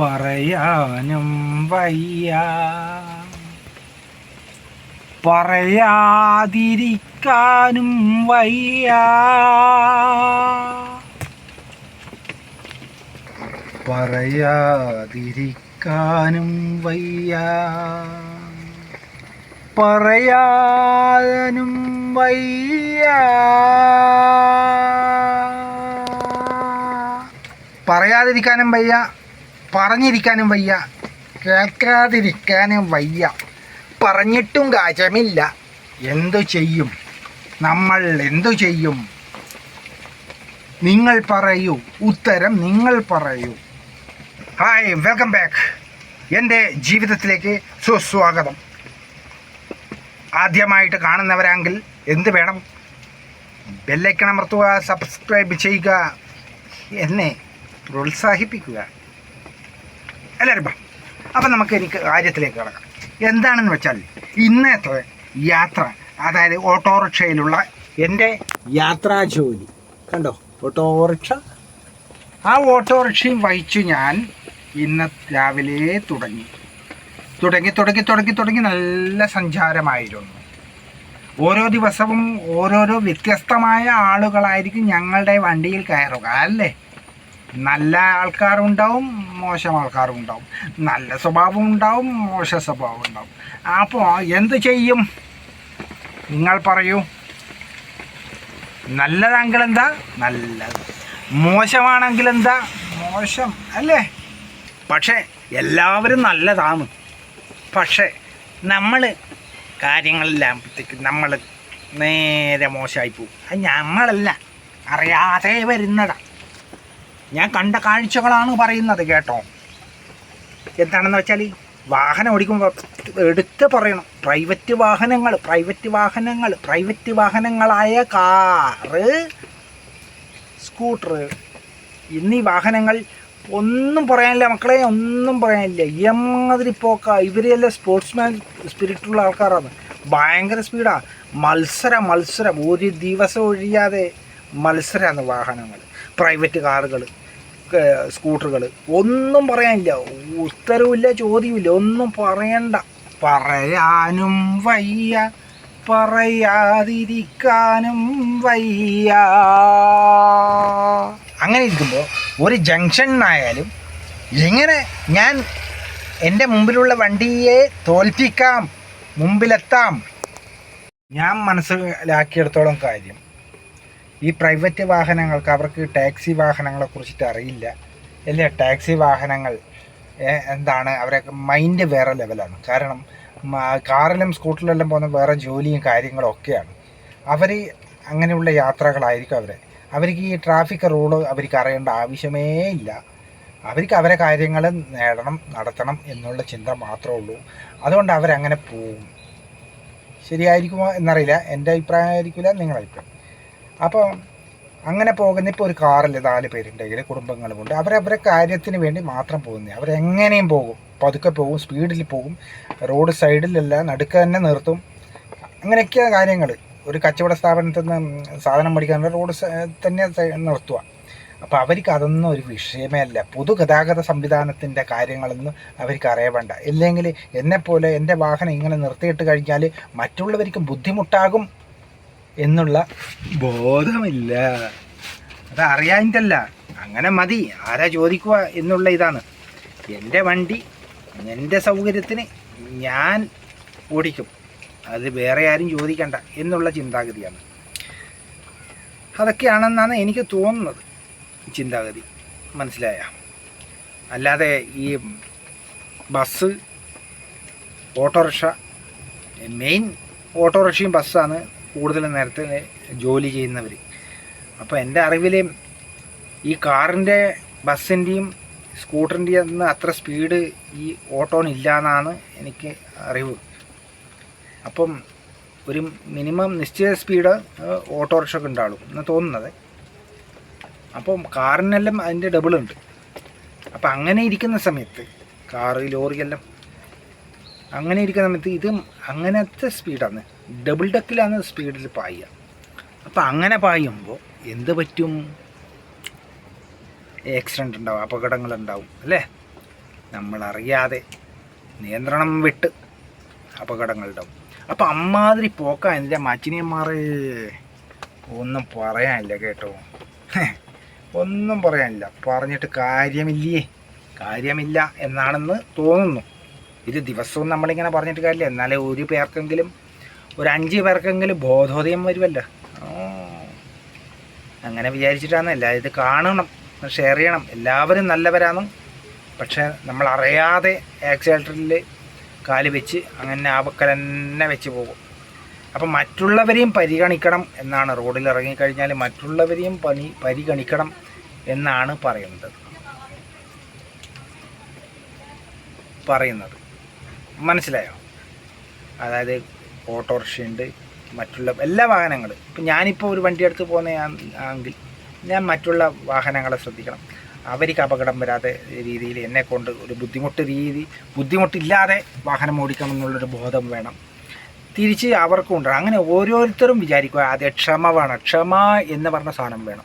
പറയാനും വയ്യ. പറയാതിരിക്കാനും വയ്യ. പറയാതിരിക്കാനും വയ്യ. പറയാനും വയ്യ. പറയാതിരിക്കാനും വയ്യ. പറഞ്ഞിരിക്കാനും വയ്യ. കേൾക്കാതിരിക്കാനും വയ്യ. പറഞ്ഞിട്ടും കാര്യമില്ല. എന്തു ചെയ്യും? നമ്മൾ എന്തു ചെയ്യും? നിങ്ങൾ പറയൂ. ഉത്തരം നിങ്ങൾ പറയൂ. ഹായ് വെൽക്കം ബാക്ക് എന്റെ ജീവിതത്തിലേക്ക് സുസ്വാഗതം. ആദ്യമായിട്ട് കാണുന്നവരാങ്കിൽ എന്ത് വേണം? ബെല്ലൈക്കൺ അമർത്തുക സബ്സ്ക്രൈബ് ചെയ്യുക എന്നെ പ്രോത്സാഹിപ്പിക്കുക. എല്ലാവരും ബാ അപ്പം നമുക്ക് എനിക്ക് കാര്യത്തിലേക്ക് കിടക്കാം. എന്താണെന്ന് വെച്ചാൽ ഇന്നത്തെ യാത്ര അതായത് ഓട്ടോറിക്ഷയിലുള്ള എന്റെ യാത്രാ ജോലി. കണ്ടോ? ഓട്ടോറിക്ഷ. ആ ഓട്ടോറിക്ഷയും വഹിച്ചു ഞാൻ ഇന്ന് രാവിലെ തുടങ്ങി. തുടങ്ങി തുടങ്ങി തുടങ്ങി തുടങ്ങി നല്ല സഞ്ചാരമായിരുന്നു. ഓരോ ദിവസവും ഓരോരോ വ്യത്യസ്തമായ ആളുകളായിരിക്കും ഞങ്ങളുടെ വണ്ടിയിൽ കയറുക അല്ലേ? നല്ല ആൾക്കാരും ഉണ്ടാവും മോശം ആൾക്കാരും ഉണ്ടാവും. നല്ല സ്വഭാവം ഉണ്ടാവും മോശ സ്വഭാവം ഉണ്ടാവും. അപ്പോൾ എന്ത് ചെയ്യും? നിങ്ങൾ പറയൂ. നല്ലതാണെങ്കിൽ എന്താ? നല്ലത്. മോശമാണെങ്കിൽ എന്താ? മോശം അല്ലേ? പക്ഷേ എല്ലാവരും നല്ലതാണ്. പക്ഷേ നമ്മൾ കാര്യങ്ങളെല്ലാം നമ്മൾ നേരെ മോശമായി പോകും. അത് നമ്മളല്ല അറിയാതെ വരുന്നതാ. ഞാൻ കണ്ട കാഴ്ചകളാണ് പറയുന്നത് കേട്ടോ. എന്താണെന്ന് വെച്ചാൽ വാഹനം ഓടിക്കുമ്പോൾ എടുത്ത് പറയണം. പ്രൈവറ്റ് വാഹനങ്ങൾ പ്രൈവറ്റ് വാഹനങ്ങൾ പ്രൈവറ്റ് വാഹനങ്ങളായ കാറ് സ്കൂട്ടർ എന്നീ വാഹനങ്ങൾ ഒന്നും പറയാനില്ല മക്കളെ ഒന്നും പറയാനില്ല. എമ്മാതിരി പോക്ക. ഇവരെല്ലാം സ്പോർട്സ്മാൻ സ്പിരിറ്റുള്ള ആൾക്കാരാണ്. ഭയങ്കര സ്പീഡാണ് മത്സരം മത്സരം. ഒരു ദിവസം ഒഴിയാതെ മത്സരമാണ് വാഹനങ്ങൾ. പ്രൈവറ്റ് കാറുകൾ സ്കൂട്ടറുകൾ ഒന്നും പറയാനില്ല. ഉത്തരവില്ല ചോദ്യമില്ല ഒന്നും പറയണ്ട. പറയാനും വയ്യ. പറയാതിരിക്കാനും വയ്യ. അങ്ങനെ ഇരിക്കുമ്പോൾ ഒരു ജംഗ്ഷനായാലും എങ്ങനെ ഞാൻ എന്റെ മുമ്പിലുള്ള വണ്ടിയെ തോൽപ്പിക്കാം മുമ്പിലെത്താം? ഞാൻ മനസ്സിലാക്കിയെടുത്തോളം കാര്യം ഈ പ്രൈവറ്റ് വാഹനങ്ങൾക്ക് അവർക്ക് ടാക്സി വാഹനങ്ങളെ കുറിച്ചിട്ട് അറിയില്ല. അല്ലേ? ടാക്സി വാഹനങ്ങൾ എന്താണ് അവരെ മൈൻഡ് വേറെ ലെവലാണ്. കാരണം കാറിലും സ്കൂട്ടറിലെല്ലാം പോകുന്ന വേറെ ജോലിയും കാര്യങ്ങളും ഒക്കെയാണ്. അവർ അങ്ങനെയുള്ള യാത്രകളായിരിക്കും അവരെ. അവർക്ക് ഈ ട്രാഫിക് റൂൾ അവർക്ക് അറിയേണ്ട ആവശ്യമേ ഇല്ല. അവർക്ക് അവരെ കാര്യങ്ങൾ നേടണം നടത്തണം എന്നുള്ള ചിന്ത മാത്രമേ ഉള്ളൂ. അതുകൊണ്ട് അവരങ്ങനെ പോകും ശരിയായിരിക്കുമോ എന്നറിയില്ല. എന്റെ അഭിപ്രായമായിരിക്കില്ല നിങ്ങളുടെ അഭിപ്രായം. അപ്പോൾ അങ്ങനെ പോകുന്ന ഇപ്പോൾ ഒരു കാറിൽ നാല് പേരുണ്ടെങ്കിൽ കുടുംബങ്ങൾ കൊണ്ട് അവരവരെ കാര്യത്തിന് വേണ്ടി മാത്രം പോകുന്നത് അവരെങ്ങനെയും പോകും. പതുക്കെ പോകും സ്പീഡിൽ പോകും. റോഡ് സൈഡിലല്ല നടുക്ക് തന്നെ നിർത്തും. അങ്ങനെയൊക്കെയാണ് കാര്യങ്ങൾ ഒരു കച്ചവട സ്ഥാപനത്തിൽ നിന്ന് സാധനം മേടിക്കാൻ റോഡ് തന്നെ നിർത്തുക അപ്പോൾ അവർക്ക് അതൊന്നും ഒരു വിഷയമേ അല്ല. പൊതുഗതാഗത സംവിധാനത്തിന്റെ കാര്യങ്ങളൊന്നും അവർക്ക് അറിയവേണ്ട. ഇല്ലെങ്കിൽ എന്നെപ്പോലെ എന്റെ വാഹനം ഇങ്ങനെ നിർത്തിയിട്ട് കഴിഞ്ഞാൽ മറ്റുള്ളവർക്കും ബുദ്ധിമുട്ടാകും. എന്നുള്ള ബോധമില്ല. അത് അറിയാനിട്ടല്ല അങ്ങനെ മതി. ആരാ ചോദിക്കുക എന്നുള്ള ഇതാണ്. എന്റെ വണ്ടി എന്റെ സൗകര്യത്തിന് ഞാൻ ഓടിക്കും. അത് വേറെ ആരും ചോദിക്കണ്ട എന്നുള്ള ചിന്താഗതിയാണ്. അതൊക്കെയാണെന്നാണ് എനിക്ക് തോന്നുന്നത്. ചിന്താഗതി. മനസ്സിലായ? അല്ലാതെ ഈ ബസ് ഓട്ടോറിക്ഷ മെയിൻ ഓട്ടോറിക്ഷയും ബസ്സാണ് കൂടുതൽ നേരത്തെ ജോലി ചെയ്യുന്നവർ അപ്പോൾ എന്റെ അറിവിൽ ഈ കാറിന്റെ ബസ്സിന്റെയും സ്കൂട്ടറിന്റെയും ഒന്നും അത്ര സ്പീഡ് ഈ ഓട്ടോനില്ല എന്നാണ് എനിക്ക് അറിവ്. അപ്പം ഒരു മിനിമം നിശ്ചിത സ്പീഡ് ഓട്ടോറിക്ഷയ്ക്ക് ഉണ്ടാവും എന്ന് തോന്നുന്നത്. അപ്പം കാറിനെല്ലാം അതിന്റെ ഡബിൾ ഉണ്ട്. അപ്പം അങ്ങനെ ഇരിക്കുന്ന സമയത്ത് കാറ് ലോറിയെല്ലാം അങ്ങനെ ഇരിക്കുന്ന സമയത്ത് ഇത് അങ്ങനത്തെ സ്പീഡാണ്. ഡബിൾ ഡക്കിലാണ് സ്പീഡിൽ പായുക. അപ്പോൾ അങ്ങനെ പായുമ്പോൾ എന്ത് പറ്റും? ആക്സിഡന്റ് ഉണ്ടാവും അപകടങ്ങളുണ്ടാവും അല്ലേ? നമ്മളറിയാതെ നിയന്ത്രണം വിട്ട് അപകടങ്ങളുണ്ടാവും അപ്പോൾ അമ്മാതിരി പോക്ക എന്റെ മച്ചിനിയന്മാർ ഒന്നും പറയാനില്ല കേട്ടോ. ഒന്നും പറയാനില്ല. പറഞ്ഞിട്ട് കാര്യമില്ലേ? കാര്യമില്ല എന്നാണെന്ന് തോന്നുന്നു. ഇത് ദിവസവും നമ്മളിങ്ങനെ പറഞ്ഞിട്ട് കാര്യമില്ല. എന്നാലേ ഒരു പേർക്കെങ്കിലും ഒരു അഞ്ച് പേർക്കെങ്കിലും ബോധോദയം വരുമല്ലോ. അങ്ങനെ വിചാരിച്ചിട്ടാണ് എല്ലാ ഇത് കാണണം ഷെയർ ചെയ്യണം. എല്ലാവരും നല്ലവരാണ്. പക്ഷേ നമ്മൾ അറിയാതെ ആക്സിലേറ്ററിൽ കാൽ വെച്ച് അങ്ങനെ ആവക്കൽ തന്നെ വെച്ച് പോകും. അപ്പം മറ്റുള്ളവരെയും പരിഗണിക്കണം എന്നാണ്. റോഡിൽ ഇറങ്ങിക്കഴിഞ്ഞാൽ മറ്റുള്ളവരെയും പണി പരിഗണിക്കണം എന്നാണ് പറയുന്നത്. പറയുന്നത്. മനസ്സിലായോ? അതായത് ഓട്ടോറിക്ഷയുണ്ട് മറ്റുള്ള എല്ലാ വാഹനങ്ങളും. ഇപ്പം ഞാനിപ്പോൾ ഒരു വണ്ടി എടുത്ത് പോകുന്നതാണെങ്കിൽ ഞാൻ മറ്റുള്ള വാഹനങ്ങളെ ശ്രദ്ധിക്കണം. അവർക്ക് അപകടം വരാതെ രീതിയിൽ എന്നെ കൊണ്ട് ഒരു ബുദ്ധിമുട്ട് രീതി ബുദ്ധിമുട്ടില്ലാതെ വാഹനം ഓടിക്കണം എന്നുള്ളൊരു ബോധം വേണം. തിരിച്ച് അവർക്കും ഉണ്ട്. അങ്ങനെ ഓരോരുത്തരും വിചാരിക്കുക ആദ്യം ക്ഷമ വേണം ക്ഷമ എന്ന് പറഞ്ഞ സാധനം വേണം.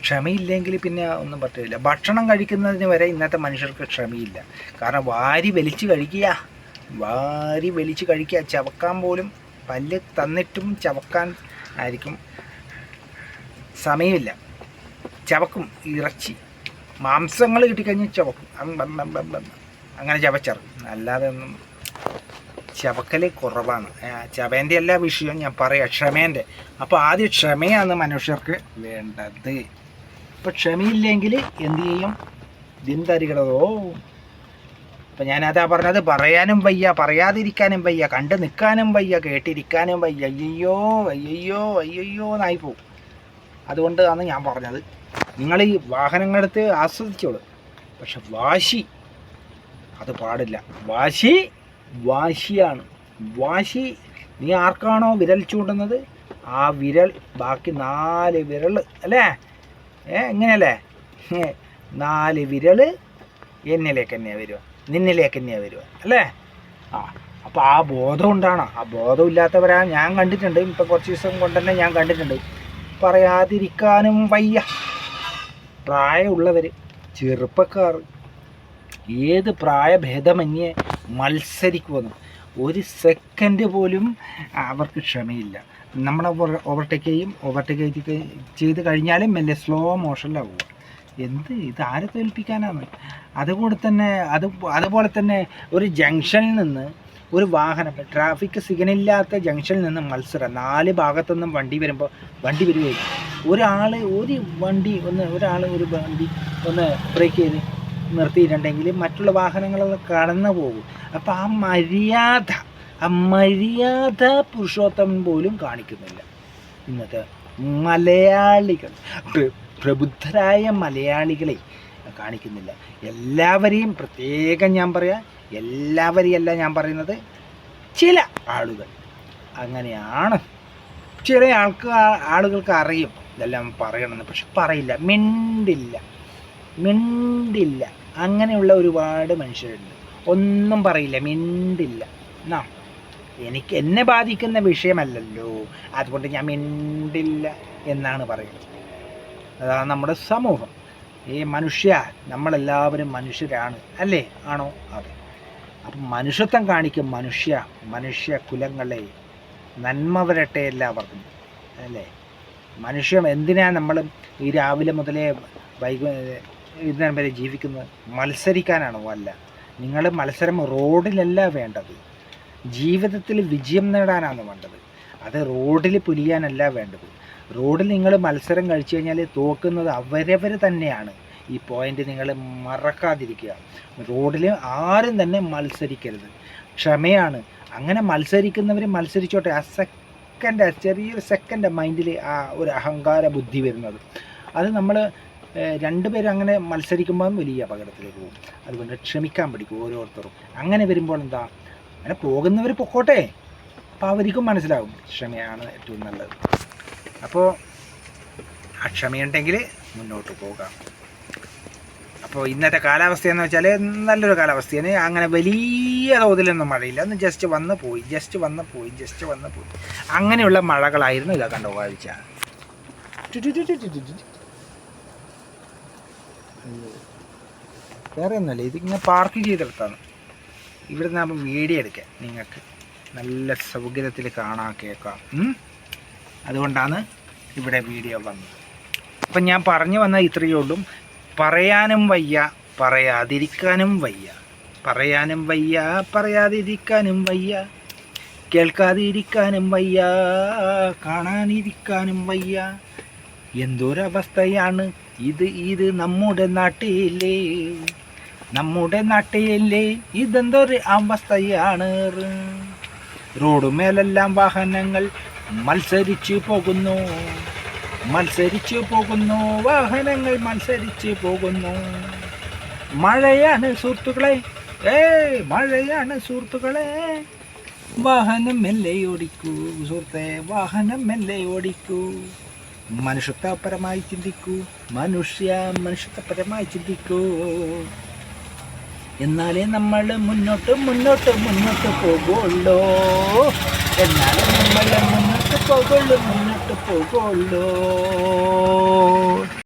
ക്ഷമയില്ലെങ്കിൽ പിന്നെ ഒന്നും പറ്റില്ല ഭക്ഷണം കഴിക്കുന്നതിന് വരെ ഇന്നത്തെ മനുഷ്യർക്ക് ക്ഷമയില്ല. കാരണം വാരി വലിച്ച് കഴിക്കുക. വാരി വലിച്ച് കഴിക്കുക. ചവക്കാൻ പോലും പല്ല് തന്നിട്ടും ചവക്കാൻ ആയിരിക്കും. സമയമില്ല. ചവക്കും ഇറച്ചി. മാംസങ്ങൾ കിട്ടിക്കഴിഞ്ഞാൽ ചവക്കും. അങ്ങനെ ചവച്ചറും അല്ലാതെ ഒന്നും ചവക്കൽ കുറവാണ്. ചവേന്റെ എല്ലാ വിഷയവും ഞാൻ പറയാം. ക്ഷമേന്റെ അപ്പോൾ ആദ്യം ക്ഷമയാണ് മനുഷ്യർക്ക് വേണ്ടത്. ഇപ്പം ക്ഷമയില്ലെങ്കിൽ എന്തു ചെയ്യും? ദിന്തരികളതോ അപ്പം ഞാനതാ പറഞ്ഞത് പറയാനും വയ്യ പറയാതിരിക്കാനും വയ്യ കണ്ടു നിൽക്കാനും വയ്യ കേട്ടിരിക്കാനും വയ്യ അയ്യോ അയ്യോ അയ്യോ എന്നായി പോകും അതുകൊണ്ടാണ് ഞാൻ പറഞ്ഞത്. നിങ്ങൾ ഈ വാഹനങ്ങളെടുത്ത് ആസ്വദിച്ചോളൂ. പക്ഷെ വാശി അത് പാടില്ല. വാശി വാശിയാണ്. വാശി നീ ആർക്കാണോ വിരൽ ചൂണ്ടുന്നത്? ആ വിരൽ ബാക്കി നാല് വിരൽ അല്ലേ? ഏ എങ്ങനെയല്ലേ നാല് വിരൽ എന്നിലേക്ക് തന്നെയാണ് വരിക. നിന്നിലേക്ക് തന്നെയാണ് വരിക അല്ലേ? ആ അപ്പോൾ ആ ബോധം ഉണ്ടാണ് ആ ബോധം ഇല്ലാത്തവരാ ഞാൻ കണ്ടിട്ടുണ്ട്. ഇപ്പം കുറച്ച് ദിവസം കൊണ്ട് തന്നെ ഞാൻ കണ്ടിട്ടുണ്ട്. പറയാതിരിക്കാനും വയ്യ. പ്രായമുള്ളവർ ചെറുപ്പക്കാർ ഏത് പ്രായഭേദമന്യേ മത്സരിക്കുമെന്ന് ഒരു സെക്കൻഡ് പോലും അവർക്ക് ക്ഷമയില്ല. നമ്മളെ ഓവർടേക്ക് ചെയ്യും ഓവർടേക്ക് ചെയ്ത് കഴിഞ്ഞാലും മെല്ലെ സ്ലോ മോഷനിലാവുക എന്ത്? ഇത് ആരെ തോൽപ്പിക്കാനാണ് അതുകൂടെ തന്നെ അത് അതുപോലെ തന്നെ ഒരു ജംഗ്ഷനിൽ നിന്ന് ഒരു വാഹനം ട്രാഫിക് സിഗ്നലില്ലാത്ത ജംഗ്ഷനിൽ നിന്ന് മത്സരം നാല് ഭാഗത്തുനിന്നും വണ്ടി വരുമ്പോൾ വണ്ടി വരികയും ഒരാൾ ഒരു വണ്ടി ഒന്ന് ഒരാൾ ഒരു വണ്ടി ഒന്ന് ബ്രേക്ക് ചെയ്ത് നിർത്തിയിട്ടുണ്ടെങ്കിൽ മറ്റുള്ള വാഹനങ്ങളൊക്കെ കടന്നു പോകും. അപ്പോൾ ആ മര്യാദ ആ മര്യാദ പുരുഷോത്തമൻ പോലും കാണിക്കുന്നില്ല. ഇന്നത്തെ മലയാളികൾ പ്രബുദ്ധരായ മലയാളികളെ കാണിക്കുന്നില്ല. എല്ലാവരെയും പ്രത്യേകം ഞാൻ പറയാം എല്ലാവരെയല്ല ഞാൻ പറയുന്നത് ചില ആളുകൾ. അങ്ങനെയാണ്. ചില ആൾക്ക് ആളുകൾക്ക് അറിയും. ഇതെല്ലാം പറയണമെന്ന്. പക്ഷെ പറയില്ല. മിണ്ടില്ല. മിണ്ടില്ല. അങ്ങനെയുള്ള ഒരുപാട് മനുഷ്യരുണ്ട്. ഒന്നും പറയില്ല. മിണ്ടില്ല. എന്നാ എനിക്ക് എന്നെ ബാധിക്കുന്ന വിഷയമല്ലല്ലോ. അതുകൊണ്ട് ഞാൻ മിണ്ടില്ല എന്നാണ് പറയുന്നത്. അതാണ് നമ്മുടെ സമൂഹം. ഈ മനുഷ്യ നമ്മളെല്ലാവരും മനുഷ്യരാണ്. അല്ലേ? ആണോ? അതെ. അപ്പം മനുഷ്യത്വം കാണിക്കും മനുഷ്യ മനുഷ്യ കുലങ്ങളെ. നന്മ വരട്ടെ എല്ലാവർക്കും. അല്ലേ? മനുഷ്യൻ എന്തിനാണ് നമ്മൾ ഈ രാവിലെ മുതലേ വൈകു ഇന്നരം വരെ ജീവിക്കുന്നത്? മത്സരിക്കാനാണോ അല്ല. നിങ്ങൾ മത്സരം റോഡിലല്ല വേണ്ടത്. ജീവിതത്തിൽ വിജയം നേടാനാണ് വേണ്ടത്. അത് റോഡിൽ പുലിയാനല്ല വേണ്ടത്. റോഡിൽ നിങ്ങൾ മത്സരം കഴിച്ചു കഴിഞ്ഞാൽ തോക്കുന്നത് അവരവർ തന്നെയാണ്. ഈ പോയിന്റ് നിങ്ങൾ മറക്കാതിരിക്കുക. റോഡിൽ ആരും തന്നെ മത്സരിക്കരുത്. ക്ഷമയാണ്. അങ്ങനെ മത്സരിക്കുന്നവർ മത്സരിച്ചോട്ടെ. ആ സെക്കൻഡ് ചെറിയൊരു സെക്കൻഡ് മൈൻഡിൽ ആ ഒരു അഹങ്കാര ബുദ്ധി വരുന്നത്. അത് നമ്മൾ രണ്ടുപേരും അങ്ങനെ മത്സരിക്കുമ്പോൾ വലിയ അപകടത്തിലേക്ക് പോകും. അതുകൊണ്ട് ക്ഷമിക്കാൻ പഠിക്കും ഓരോരുത്തരും. അങ്ങനെ വരുമ്പോൾ എന്താ? അങ്ങനെ പോകുന്നവർ പൊക്കോട്ടെ. അപ്പോൾ അവർക്കും മനസ്സിലാവും. ക്ഷമയാണ് ഏറ്റവും നല്ലത്. അപ്പോൾ ആ ക്ഷമയുണ്ടെങ്കിൽ മുന്നോട്ട് പോകാം. അപ്പോൾ ഇന്നത്തെ കാലാവസ്ഥ എന്ന് വെച്ചാൽ നല്ലൊരു കാലാവസ്ഥയാണ്. അങ്ങനെ വലിയ തോതിലൊന്നും മഴയില്ല. ഒന്ന് ജസ്റ്റ് വന്ന് പോയി ജസ്റ്റ് വന്ന് പോയി ജസ്റ്റ് വന്ന് പോയി. അങ്ങനെയുള്ള മഴകളായിരുന്നു ഇതാ കണ്ടോ വാഴ്ച വേറെ ഒന്നുമല്ല ഇതിങ്ങനെ പാർക്ക് ചെയ്തെടുത്താണ്. ഇവിടെ നിന്ന് വീഡിയോ എടുക്കാം. നിങ്ങൾക്ക് നല്ല സൗകര്യത്തിൽ കാണാൻ കേൾക്കാം? അതുകൊണ്ടാണ് ഇവിടെ വീഡിയോ വന്നത്. അപ്പം ഞാൻ പറഞ്ഞു വന്ന ഇത്രയേ ഉള്ളൂ. പറയാനും വയ്യ പറയാതിരിക്കാനും വയ്യ. പറയാനും വയ്യ പറയാതിരിക്കാനും വയ്യ. കേൾക്കാതിരിക്കാനും വയ്യ കാണാനിരിക്കാനും വയ്യ. എന്തൊരവസ്ഥയാണ് ഇത്? ഇത് നമ്മുടെ നാട്ടിലേ നമ്മുടെ നാട്ടിലേ ഇതെന്തൊരു അവസ്ഥയാണ്? റോഡ് മേലെല്ലാം വാഹനങ്ങൾ മത്സരിച്ച് പോകുന്നു. മത്സരിച്ചു പോകുന്നു. വാഹനങ്ങൾ മത്സരിച്ചു പോകുന്നു. മഴയാണ് സുഹൃത്തുക്കളെ. ഏ മഴയാണ് സുഹൃത്തുക്കളെ. വാഹനം മെല്ലെ ഓടിക്കൂ സുഹൃത്തെ വാഹനം മെല്ലെ ഓടിക്കൂ. മനുഷ്യത്വപരമായി ചിന്തിക്കൂ. മനുഷ്യ മനുഷ്യത്വപരമായി ചിന്തിക്കൂ. എന്നാലേ നമ്മൾ മുന്നോട്ട് മുന്നോട്ട് മുന്നോട്ട് പോകുള്ളൂ. എന്നാലേ നമ്മൾ മുന്നോട്ട് പോകുള്ളൂ മുന്നോട്ട് പോകുള്ളൂ